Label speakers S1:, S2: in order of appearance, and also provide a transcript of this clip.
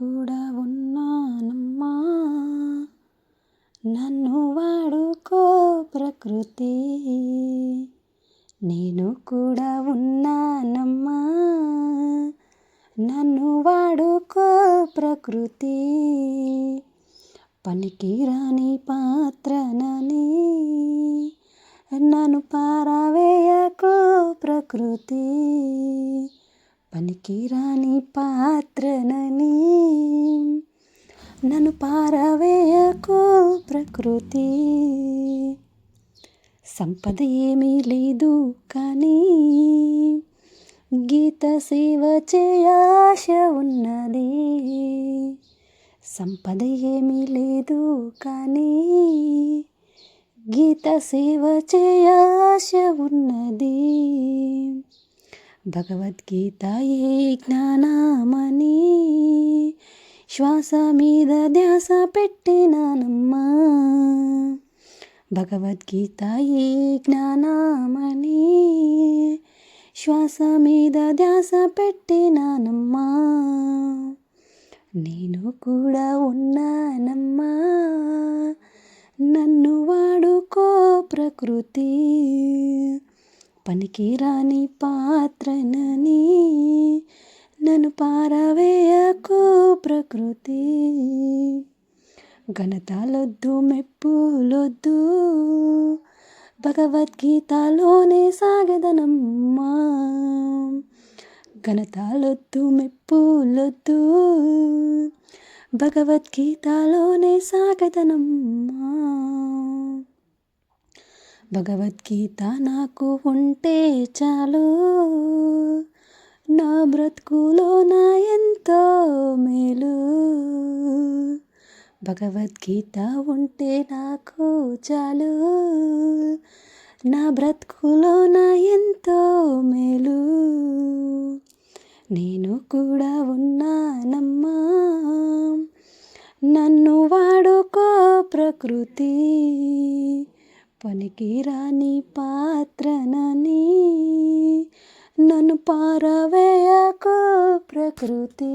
S1: కూడా ఉన్నానమ్మా. నన్ను వాడుకో ప్రకృతి. నేను కూడా ఉన్నానమ్మా. నన్ను వాడుకో ప్రకృతి. పనికిరాని పాత్రనని నన్ను పారావేయకు ప్రకృతి. పనికిరాని పాత్రనని నన్ను పారవేయకో ప్రకృతి. సంపద ఏమీ లేదు కానీ గీత సేవ చేయాశ ఉన్నది. సంపద ఏమీ లేదు కానీ గీత సేవ చేయాశ ఉన్నది. భగవద్గీత ఏ జ్ఞానమని శ్వాస మీద ధ్యాస పెట్టినానమ్మా. భగవద్గీత ఏ శ్వాస మీద ధ్యాస పెట్టినానమ్మా. నేను కూడా ఉన్నానమ్మా. నన్ను వాడుకో ప్రకృతి. పనికిరాని పాత్రనని నన్ను పారవేయకో ప్రకృతి. ఘనతలొద్దు మెప్పులొద్దు. భగవద్గీతలోనే సాగదనమ్మా. ఘనతలొద్దు మెప్పులొద్దు. భగవద్గీతలోనే సాగదనమ్మా. భగవద్గీత నాకు ఉంటే చాలు. నా బ్రతుకులో నా ఎంతో మేలు. భగవద్గీత ఉంటే నాకు చాలు. నా బ్రతుకులో నా ఎంతో మేలు. నేను కూడా ఉన్నానమ్మా. నన్ను వాడుకో ప్రకృతి. పనికిరాని పాత్రనని నన్ను పారవేయకు ప్రకృతి.